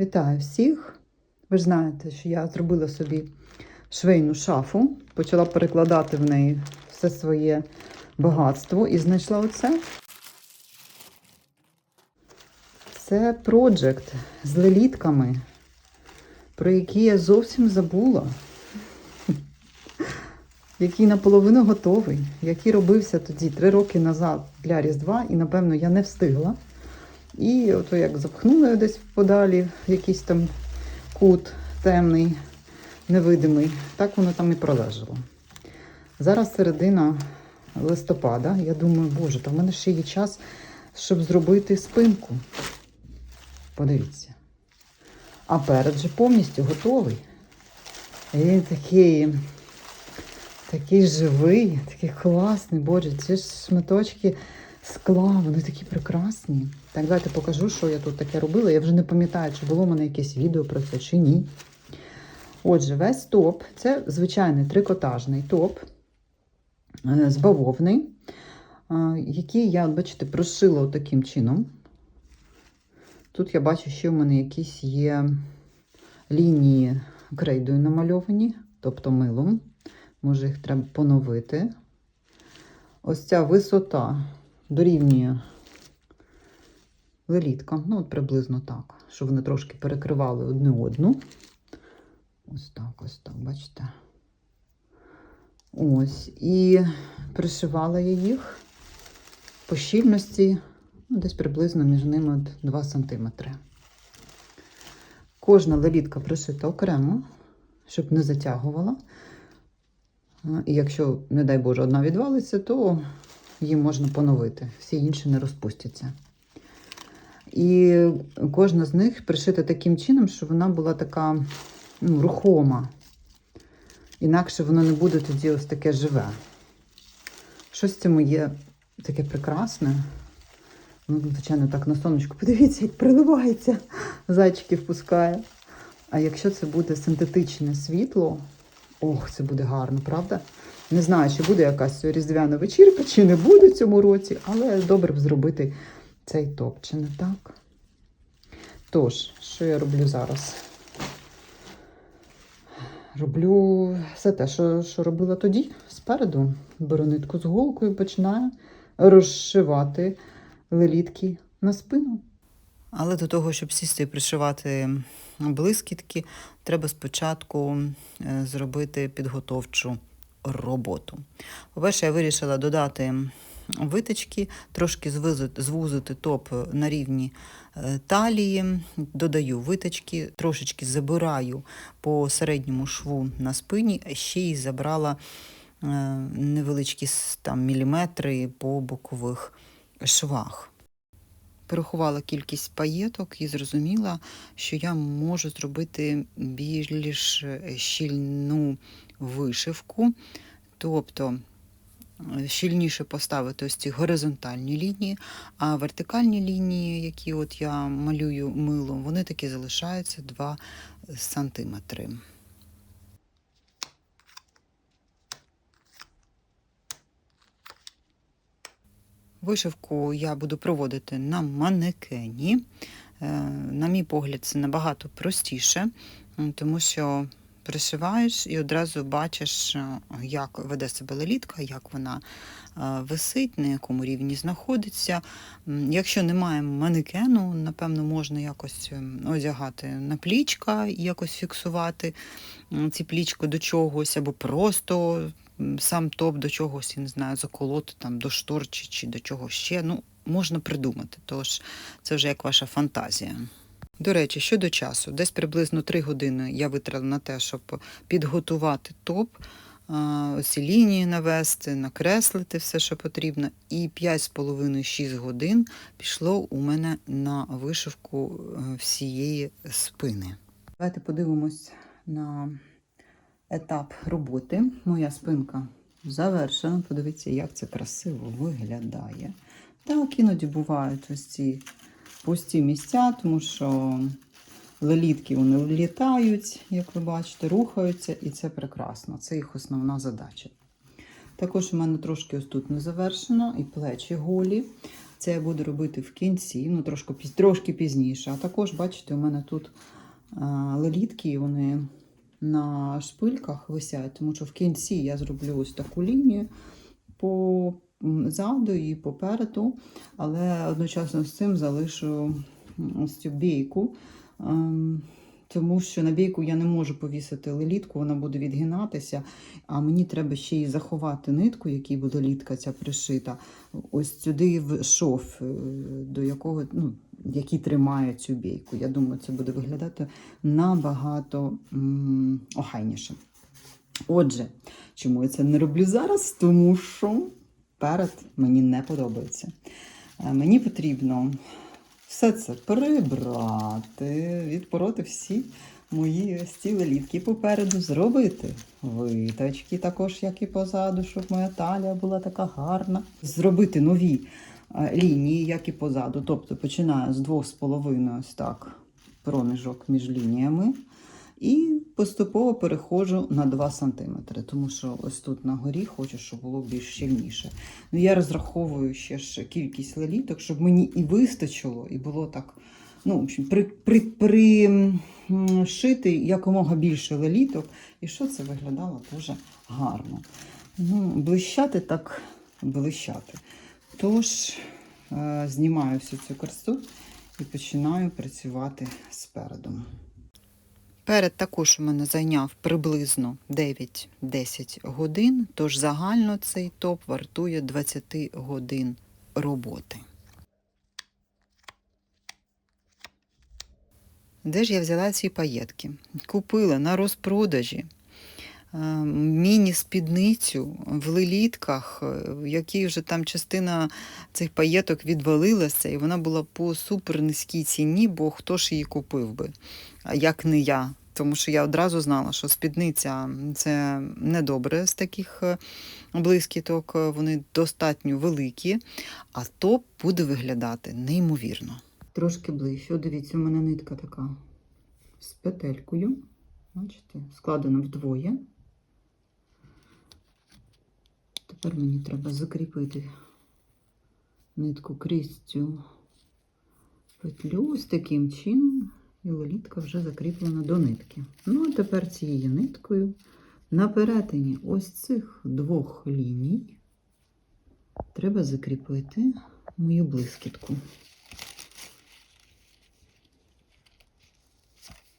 Вітаю всіх! Ви ж знаєте, що я зробила собі швейну шафу, почала перекладати в неї все своє багатство і знайшла оце. Це проджект з лелітками, про які я зовсім забула. Який наполовину готовий, який робився тоді три роки назад для Різдва, і, напевно, я не встигла. І ото як запхнула його десь подалі, якийсь там кут темний, невидимий, так воно там і пролежало. Зараз середина листопада. Я думаю, боже, та в мене ще є час, щоб зробити спинку. Подивіться. А перед же повністю готовий. І Він такий, такий живий, такий класний. Боже, ці ж шматочки скла, вони такі прекрасні. Так, давайте покажу, що я тут таке робила. Я вже не пам'ятаю, чи було в мене якесь відео про це, чи ні. Отже, весь топ це звичайний трикотажний топ е, з бавовни, е, який я, бачите, прошила таким чином. Тут я бачу, що в мене якісь є лінії крейдою намальовані, тобто милом. Може, їх треба поновити. Ось ця висота дорівнює леліткам. Ну, от приблизно так, щоб вони трошки перекривали одне одну. Ось так, ось так, бачите? Ось. І пришивала я їх по щільності, ну, десь приблизно між ними 2 см. Кожна лелітка пришита окремо, щоб не затягувала. І якщо, не дай Боже, одна відвалиться, то її можна поновити. Всі інші не розпустяться. І кожна з них пришита таким чином, щоб вона була така ну, рухома. Інакше воно не буде тоді ось таке живе. Щось в цьому є таке прекрасне. Ну, звичайно, так на сонечку. Подивіться, як приливається, зайчики впускає. А якщо це буде синтетичне світло, ох, це буде гарно, правда? Не знаю, чи буде якась різдвяна вечірка, чи не буде цьому році, але добре б зробити цей топ, чи не так? Тож, що я роблю зараз? Роблю все те, що, що робила тоді, спереду. Беру нитку з голкою, починаю розшивати лелітки на спину. Але до того, щоб сісти і пришивати блискітки, треба спочатку е, зробити підготовчу роботу. По-перше, я вирішила додати виточки, трошки звузити, топ на рівні е, талії, додаю виточки, трошечки забираю по середньому шву на спині, ще й забрала е, невеличкі там, міліметри по бокових швах. Порахувала кількість паєток і зрозуміла, що я можу зробити більш е, щільну вишивку, тобто е, щільніше поставити ось ці горизонтальні лінії, а вертикальні лінії, які от я малюю милом, вони таки залишаються 2 сантиметри. Вишивку я буду проводити на манекені. Е, На мій погляд, це набагато простіше, тому що пришиваєш і одразу бачиш, е, як веде себе лелітка, як вона е, висить, на якому рівні знаходиться. Якщо немає манекену, напевно, можна якось ем, одягати на плічка і якось фіксувати ці плічко до чогось, або просто сам топ до чогось, я не знаю, заколоти там до штор чи, чи до чого ще. Ну, можна придумати. Тож це вже як ваша фантазія. До речі, щодо часу, десь приблизно 3 години я витратила на те, щоб підготувати топ, оці лінії навести, накреслити все, що потрібно. І 5,5-6 годин пішло у мене на вишивку е, всієї спини. Давайте подивимось на етап роботи. Моя спинка завершена. Подивіться, як це красиво виглядає. Так, іноді бувають ось ці пусті місця, тому що лелітки вони літають, як ви бачите, рухаються, і це прекрасно. Це їх основна задача. Також у мене трошки ось тут не завершено, і плечі голі. Це я буду робити в кінці, ну трошки, трошки пізніше. А також, бачите, у мене тут а, лелітки, вони на шпильках висять, тому що в кінці я зроблю ось таку лінію по м, заду і попереду, але одночасно з цим залишу ось цю бійку. ем, Тому що на бійку я не можу повісити лелітку, вона буде відгинатися, а мені треба ще й заховати нитку, якій буде літка ця пришита, ось сюди в шов, е, до якого, ну, який тримає цю бійку. Я думаю, це буде виглядати набагато охайніше. Отже, чому я це не роблю зараз? Тому що перед мені не подобається. Е, Мені потрібно все це прибрати, відпороти всі мої стіли літки попереду, зробити виточки також, як і позаду, щоб моя талія була така гарна. Зробити нові е, лінії, як і позаду. Тобто починаю з 2,5 ось так проміжок між лініями. І поступово переходжу на 2 см, тому що ось тут на горі хочу, щоб було більш щільніше. Ну, я розраховую ще ж кількість леліток, щоб мені і вистачило, і було так. Ну, в общем, при, при, при, м, якомога більше леліток, і що це виглядало дуже гарно. Ну, блищати так блищати. Тож е, знімаю всю цю красу і починаю працювати спереду. Перед також у мене зайняв приблизно 9-10 годин, тож загально цей топ вартує 20 годин роботи. Де ж я взяла ці паєтки? Купила на розпродажі е, міні-спідницю в лелітках, е, в якій вже там частина цих паєток відвалилася, і вона була по супер низькій ціні, бо хто ж її купив би, як не я. Тому що я одразу знала, що спідниця це недобре з таких е, блискіток, вони достатньо великі, а топ буде виглядати неймовірно. Трошки ближче. Дивіться, у мене нитка така з петелькою. Бачите, складена вдвоє. Тепер мені треба закріпити нитку крізь цю петлю ось таким чином, і лелітка вже закріплена до нитки. Ну, а тепер цією ниткою на перетині ось цих двох ліній треба закріпити мою блискітку.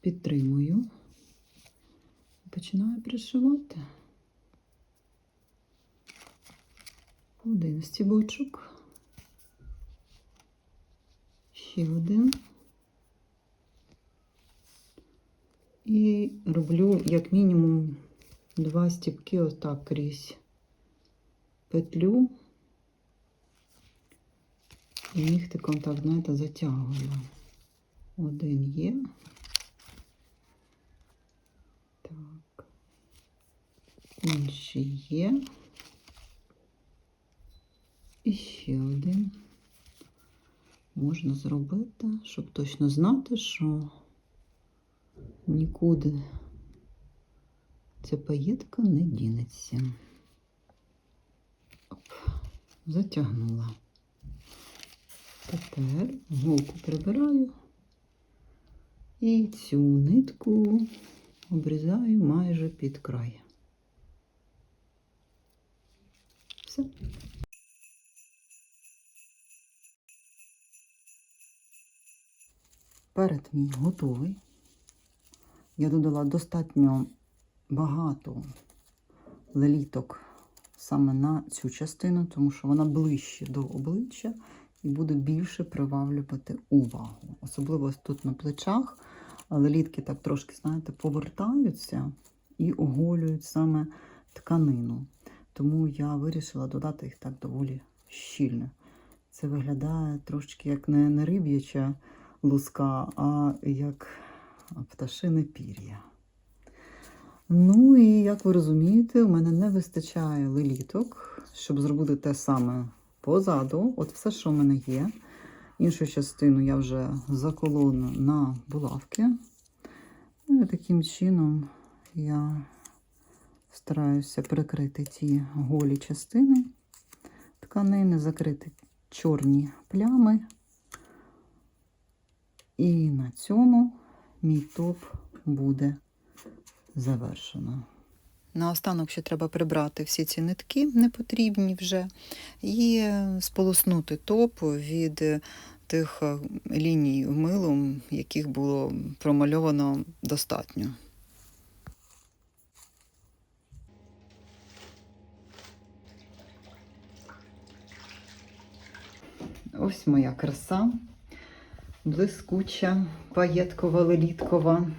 Підтримую. Починаю пришивати. Один стібочок. Ще один. І роблю як мінімум два стібки отак крізь петлю. І нігтиком так, знаєте, затягую. Один є. Так. Інший є. І ще один можна зробити, щоб точно знати, що нікуди ця паєтка не дінеться. Оп, затягнула. Тепер голку прибираю і цю нитку обрізаю майже під край. Все. Перед мій готовий. Я додала достатньо багато леліток саме на цю частину, тому що вона ближче до обличчя і буде більше приваблювати увагу. Особливо тут на плечах. Лелітки так трошки, знаєте, повертаються і оголюють саме тканину. Тому я вирішила додати їх так доволі щільно. Це виглядає трошки як не, риб'яча луска, а як пташине пір'я. Ну і як ви розумієте, у мене не вистачає леліток, щоб зробити те саме позаду. От все, що в мене є. Іншу частину я вже заколону на булавки. Ну, і таким чином я стараюся прикрити ті голі частини тканини, закрити чорні плями. І на цьому мій топ буде завершено. Наостанок ще треба прибрати всі ці нитки непотрібні вже, і е, сполоснути топ від е, тих е, ліній милом, яких було промальовано достатньо. Ось моя краса, блискуча, паєткова, леліткова.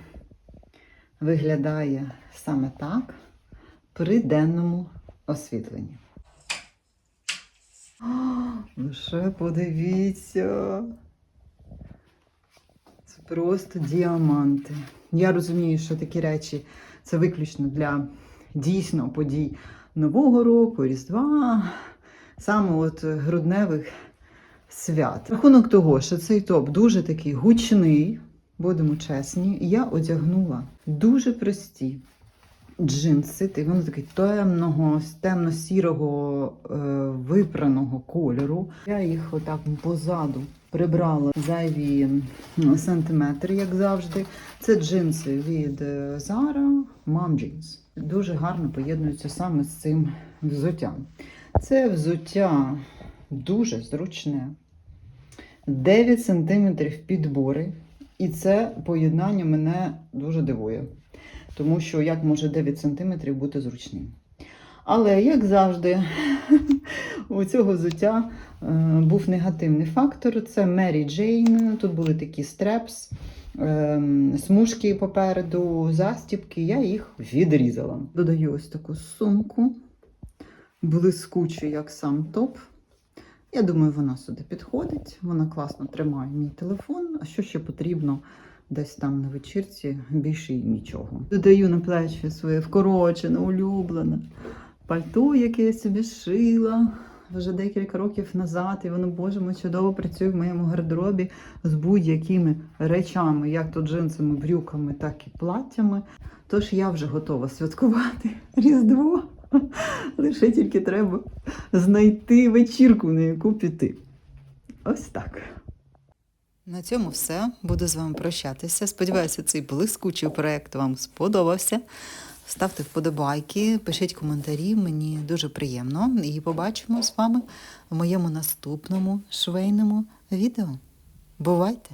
Виглядає саме так при денному освітленні. О, лише подивіться. Це просто діаманти. Я розумію, що такі речі це виключно для дійсно подій Нового року, Різдва, саме от грудневих свят. Рахунок того, що цей топ дуже такий гучний, будемо чесні, я одягнула дуже прості джинси, та й вони такі темного, темно-сірого е, випраного кольору. Я їх отак позаду прибрала зайві сантиметри, як завжди. Це джинси від е, Zara Mom Jeans. Дуже гарно поєднуються саме з цим взуттям. Це взуття дуже зручне. 9 см підбори. І це поєднання мене дуже дивує. Тому що як може 9 см бути зручним. Але, як завжди, у цього взуття е, був негативний фактор. Це Mary Jane. Тут були такі стрепс, е, смужки попереду, застібки. Я їх відрізала. Додаю ось таку сумку, блискучу, як сам топ. Я думаю, вона сюди підходить. Вона класно тримає мій телефон. А що ще потрібно десь там на вечірці? Більше й нічого. Додаю на плечі своє вкорочене, улюблене пальто, яке я собі шила вже декілька років назад. І воно, боже мой, чудово працює в моєму гардеробі з будь-якими речами, як то джинсами, брюками, так і платтями. Тож я вже готова святкувати Різдво. Лише тільки треба знайти вечірку, на яку піти. Ось так. На цьому все. Буду з вами прощатися. Сподіваюся, цей блискучий проєкт вам сподобався. Ставте вподобайки, пишіть коментарі, мені дуже приємно. І побачимо з вами в моєму наступному швейному відео. Бувайте!